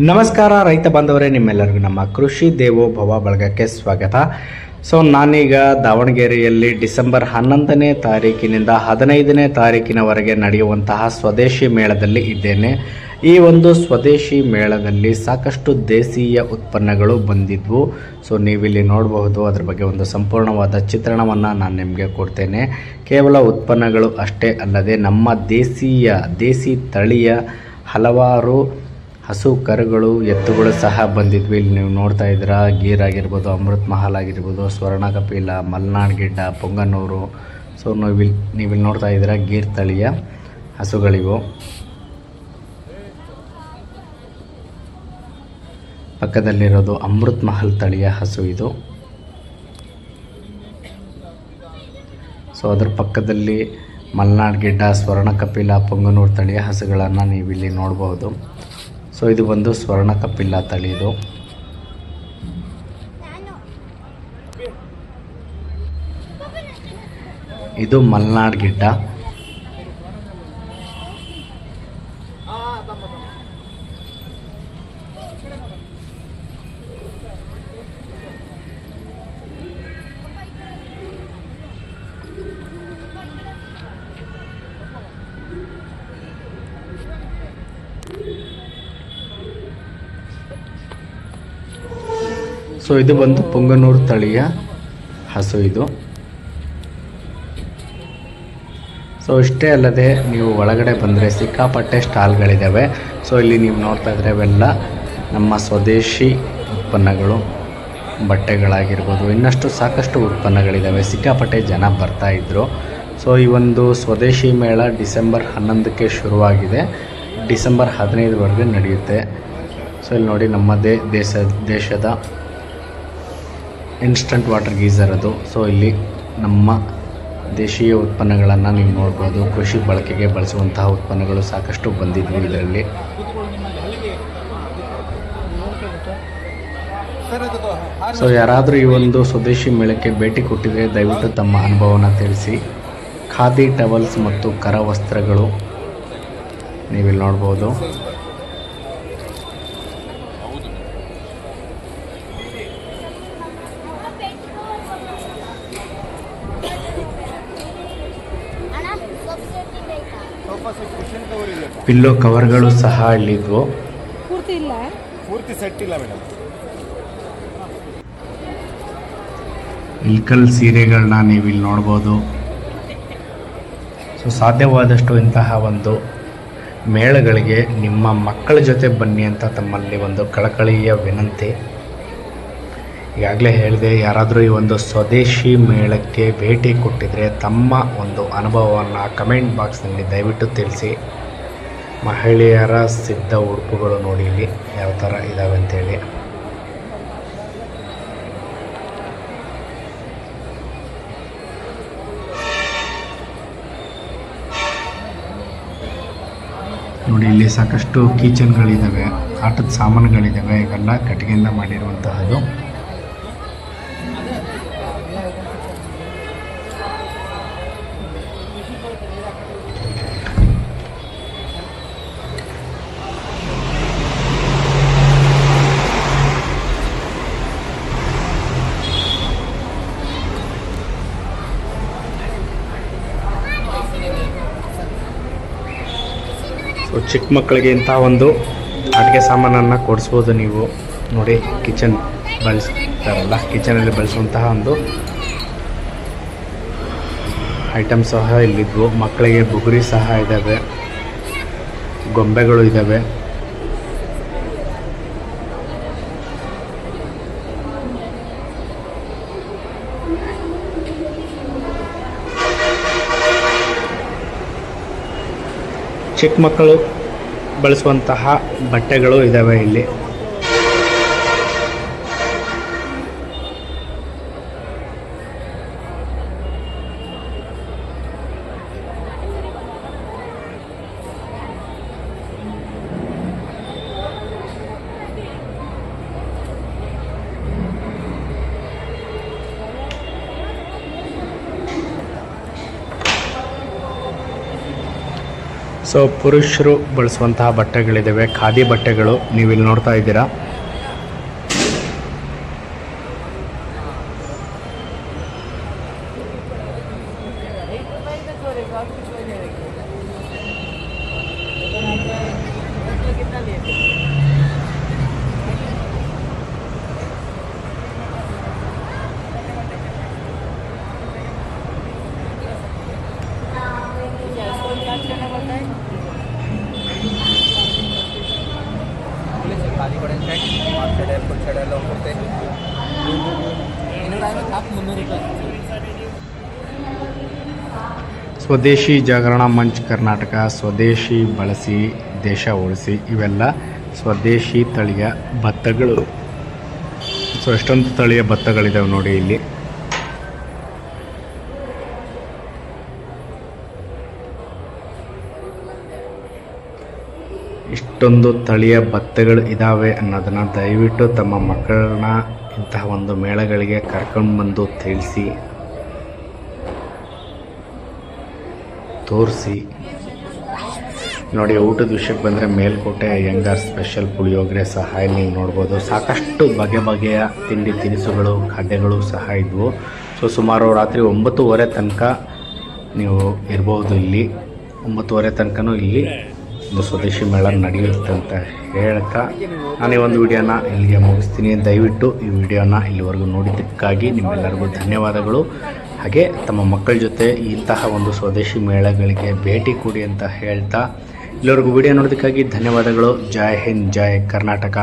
ನಮಸ್ಕಾರ, ರೈತ ಬಾಂಧವರೇ, ನಿಮ್ಮೆಲ್ಲರಿಗೂ ನಮ್ಮ ಕೃಷಿ ದೇವೋ ಭವ ಬಳಗಕ್ಕೆ ಸ್ವಾಗತ. ಸೊ ನಾನೀಗ ದಾವಣಗೆರೆಯಲ್ಲಿ ಡಿಸೆಂಬರ್ ಹನ್ನೊಂದನೇ ತಾರೀಕಿನಿಂದ ಹದಿನೈದನೇ ತಾರೀಕಿನವರೆಗೆ ನಡೆಯುವಂತಹ ಸ್ವದೇಶಿ ಮೇಳದಲ್ಲಿ ಇದ್ದೇನೆ. ಈ ಒಂದು ಸ್ವದೇಶಿ ಮೇಳದಲ್ಲಿ ಸಾಕಷ್ಟು ದೇಶೀಯ ಉತ್ಪನ್ನಗಳು ಬಂದಿದ್ವು. ಸೊ ನೀವಿಲ್ಲಿ ನೋಡಬಹುದು, ಅದ್ರ ಬಗ್ಗೆ ಒಂದು ಸಂಪೂರ್ಣವಾದ ಚಿತ್ರಣವನ್ನು ನಾನು ನಿಮಗೆ ಕೊಡ್ತೇನೆ. ಕೇವಲ ಉತ್ಪನ್ನಗಳು ಅಷ್ಟೇ ಅಲ್ಲದೆ ನಮ್ಮ ದೇಶೀಯ ದೇಸಿ ತಳಿಯ ಹಲವಾರು ಹಸು ಕರುಗಳು ಎತ್ತುಗಳು ಸಹ ಬಂದಿದ್ವಿ. ಇಲ್ಲಿ ನೀವು ನೋಡ್ತಾ ಇದ್ದೀರಾ, ಗೀರ್ ಆಗಿರ್ಬೋದು, ಅಮೃತ್ ಮಹಲ್ ಆಗಿರ್ಬೋದು ಸ್ವರ್ಣ ಕಪಿಲ ಮಲ್ನಾಡ್ ಗಿಡ್ಡ ಪೊಂಗನೂರು ಸೊ ನೀವಿಲ್ಲಿ ನೀವಿಲ್ಲಿ ನೋಡ್ತಾ ಇದ್ದೀರಾ, ಗೀರ್ ತಳಿಯ ಹಸುಗಳಿವು. ಪಕ್ಕದಲ್ಲಿರೋದು ಅಮೃತ್ ಮಹಲ್ ತಳಿಯ ಹಸು ಇದು. ಸೊ ಅದರ ಪಕ್ಕದಲ್ಲಿ ಮಲ್ನಾಡ್ ಗಿಡ್ಡ ಸ್ವರ್ಣ ಕಪಿಲ ಪೊಂಗನೂರು ತಳಿಯ ಹಸುಗಳನ್ನು ನೀವಿಲ್ಲಿ ನೋಡಬಹುದು ಸೊ ಇದು ಬಂದು ಸ್ವರ್ಣ ಕಪಿಲ್ಲ ತಳಿ ಇದು. ಇದು ಮಲ್ನಾಡ್ ಗಿಡ್ಡ. ಸೊ ಇದು ಬಂದು ಪೊಂಗನೂರು ತಳಿಯ ಹಸು ಇದು. ಸೊ ಇಷ್ಟೇ ಅಲ್ಲದೆ ನೀವು ಒಳಗಡೆ ಬಂದರೆ ಸಿಕ್ಕಾಪಟ್ಟೆ ಸ್ಟಾಲ್ಗಳಿದ್ದಾವೆ ಸೊ ಇಲ್ಲಿ ನೀವು ನೋಡ್ತಾ ಇದ್ರೆ ಅವೆಲ್ಲ ನಮ್ಮ ಸ್ವದೇಶಿ ಉತ್ಪನ್ನಗಳು, ಬಟ್ಟೆಗಳಾಗಿರ್ಬೋದು, ಇನ್ನಷ್ಟು ಸಾಕಷ್ಟು ಉತ್ಪನ್ನಗಳಿದ್ದಾವೆ ಸಿಕ್ಕಾಪಟ್ಟೆ ಜನ ಬರ್ತಾ ಇದ್ದರು ಸೊ ಈ ಒಂದು ಸ್ವದೇಶಿ ಮೇಳ ಡಿಸೆಂಬರ್ ಹನ್ನೊಂದಕ್ಕೆ ಶುರುವಾಗಿದೆ. ಡಿಸೆಂಬರ್ ಹದಿನೈದರವರೆಗೆ ನಡೆಯುತ್ತೆ. ಸೊ ಇಲ್ಲಿ ನೋಡಿ ನಮ್ಮದೇ ದೇಶ, ದೇಶದ ಇನ್ಸ್ಟಂಟ್ ವಾಟರ್ ಗೀಸರ್ ಅದು. ಸೊ ಇಲ್ಲಿ ನಮ್ಮ ದೇಶೀಯ ಉತ್ಪನ್ನಗಳನ್ನು ನೀವು ನೋಡ್ಬೋದು. ಕೃಷಿ ಬಳಕೆಗೆ ಬಳಸುವಂತಹ ಉತ್ಪನ್ನಗಳು ಸಾಕಷ್ಟು ಬಂದಿದ್ವು ಇದರಲ್ಲಿ. ಸೊ ಯಾರಾದರೂ ಈ ಒಂದು ಸ್ವದೇಶಿ ಮೇಳಕ್ಕೆ ಭೇಟಿ ಕೊಟ್ಟಿದ್ರೆ ದಯವಿಟ್ಟು ತಮ್ಮ ಅನುಭವನ ತಿಳಿಸಿ. ಖಾದಿ ಟವಲ್ಸ್ ಮತ್ತು ಕರವಸ್ತ್ರಗಳು ನೀವಿಲ್ಲಿ ನೋಡ್ಬೋದು. ಪಿಲ್ಲೋ ಕವರ್ಗಳು ಸಹ ಇಲ್ಲಿದ್ವು. ಪೂರ್ತಿ ಇಲ್ಲ? ಪೂರ್ತಿ ಸೆಟ್ ಇಲ್ಲ ಮೇಡಮ್. ಇಲ್ಕಲ್ ಸೀರೆಗಳನ್ನ ನೀವು ಇಲ್ಲಿ ನೋಡ್ಬೋದು. ಸೊ ಸಾಧ್ಯವಾದಷ್ಟು ಇಂತಹ ಒಂದು ಮೇಳಗಳಿಗೆ ನಿಮ್ಮ ಮಕ್ಕಳ ಜೊತೆ ಬನ್ನಿ ಅಂತ ತಮ್ಮಲ್ಲಿ ಒಂದು ಕಳಕಳಿಯ ವಿನಂತಿ. ಈಗಾಗಲೇ ಹೇಳಿದೆ ಯಾರಾದರೂ ಈ ಒಂದು ಸ್ವದೇಶಿ ಮೇಳಕ್ಕೆ ಭೇಟಿ ಕೊಟ್ಟಿದ್ರೆ ತಮ್ಮ ಒಂದು ಅನುಭವವನ್ನು ಕಮೆಂಟ್ ಬಾಕ್ಸ್ನಲ್ಲಿ ದಯವಿಟ್ಟು ತಿಳಿಸಿ. ಮಹಿಳೆಯರ ಸಿದ್ಧ ಉಡುಪುಗಳು ನೋಡಿ ಇಲ್ಲಿ. ಯಾವ ಥರ ಅಂತ ಅಂತೇಳಿ. ನೋಡಿ ಇಲ್ಲಿ ಸಾಕಷ್ಟು ಕಿಚನ್ಗಳಿದ್ದಾವೆ ಆಟದ ಸಾಮಾನುಗಳಿದ್ದಾವೆ ಇವೆಲ್ಲ ಕಟ್ಟಿಗೆಯಿಂದ ಮಾಡಿರುವಂತಹದ್ದು. ಚಿಕ್ಕ ಮಕ್ಕಳಿಗೆ ಇಂಥ ಒಂದು ಅಡುಗೆ ಸಾಮಾನನ್ನು ಕೊಡಿಸ್ಬೋದು ನೀವು. ನೋಡಿ ಕಿಚನ್ ಬಳಸ್ತಾರಲ್ಲ. ಕಿಚನಲ್ಲಿ ಬಳಸುವಂತಹ ಒಂದು ಐಟಮ್ ಸಹ ಇಲ್ಲಿದ್ವು ಮಕ್ಕಳಿಗೆ ಬುಗುರಿ ಸಹ ಇದ್ದಾವೆ. ಗೊಂಬೆಗಳು ಇದ್ದಾವೆ. ಚಿಕ್ಕ ಮಕ್ಕಳು ಬಳಸುವಂತಹ ಬಟ್ಟೆಗಳು ಇದ್ದಾವೆ ಇಲ್ಲಿ. ಸೊ ಪುರುಷರು ಬಳಸುವಂತಹ ಬಟ್ಟೆಗಳಿದ್ದಾವೆ ಖಾದಿ ಬಟ್ಟೆಗಳು ನೀವು ಇಲ್ಲಿ ನೋಡ್ತಾ ಇದ್ದೀರಾ. ಸ್ವದೇಶಿ ಜಾಗರಣ ಮಂಚ್ ಕರ್ನಾಟಕ, ಸ್ವದೇಶಿ ಬಳಸಿ, ದೇಶ ಉಳಿಸಿ, ಇವೆಲ್ಲ ಸ್ವದೇಶಿ ತಳಿಯ ಭತ್ತಗಳು. ಸೊ, ಎಷ್ಟೊಂದು ತಳಿಯ ಭತ್ತಗಳಿದಾವೆ ನೋಡಿ ಇಲ್ಲಿ. ಇಷ್ಟೊಂದು ತಳಿಯ ಭತ್ತಗಳು ಇದ್ದಾವೆ ಅನ್ನೋದನ್ನು ದಯವಿಟ್ಟು ತಮ್ಮ ಮಕ್ಕಳನ್ನ ಇಂತಹ ಒಂದು ಮೇಳಗಳಿಗೆ ಕರ್ಕೊಂಡು ಬಂದು ತಿಳಿಸಿ, ತೋರಿಸಿ. ನೋಡಿ, ಊಟದ ವಿಷಯಕ್ಕೆ ಬಂದರೆ ಮೇಲ್ಕೋಟೆ ಅಯ್ಯಂಗಾರ್ ಸ್ಪೆಷಲ್ ಪುಳಿಯೋಗರೆ ಸಹ ಇಲ್ಲಿ ನೋಡ್ಬೋದು. ಸಾಕಷ್ಟು ಬಗೆ ಬಗೆಯ ತಿಂಡಿ ತಿನಿಸುಗಳು ಖಾದ್ಯಗಳು ಸಹ ಇದ್ವು. ಸೊ, ಸುಮಾರು ರಾತ್ರಿ ಒಂಬತ್ತುವರೆ ತನಕ ನೀವು ಇರ್ಬೋದು ಇಲ್ಲಿ. ಒಂಬತ್ತುವರೆ ತನಕನೂ ಇಲ್ಲಿ ಒಂದು ಸ್ವದೇಶಿ ಮೇಳ ನಡೆಯುತ್ತೆ ಅಂತ ಹೇಳ್ತಾ ನಾನು ಈ ಒಂದು ವಿಡಿಯೋನ ಇಲ್ಲಿಗೆ ಮುಗಿಸ್ತೀನಿ. ದಯವಿಟ್ಟು ಈ ವಿಡಿಯೋನ ಇಲ್ಲಿವರೆಗೂ ನೋಡಿದ್ದಕ್ಕಾಗಿ ನಿಮ್ಮೆಲ್ಲರಿಗೂ ಧನ್ಯವಾದಗಳು. ಹಾಗೆ ತಮ್ಮ ಮಕ್ಕಳ ಜೊತೆ ಇಂತಹ ಒಂದು ಸ್ವದೇಶಿ ಮೇಳಗಳಿಗೆ ಭೇಟಿ ಕೊಡಿ ಅಂತ ಹೇಳ್ತಾ ಇಲ್ಲಿವರೆಗೂ ವಿಡಿಯೋ ನೋಡೋದಕ್ಕಾಗಿ ಧನ್ಯವಾದಗಳು. ಜೈ ಹಿಂದ್, ಜೈ ಕರ್ನಾಟಕ.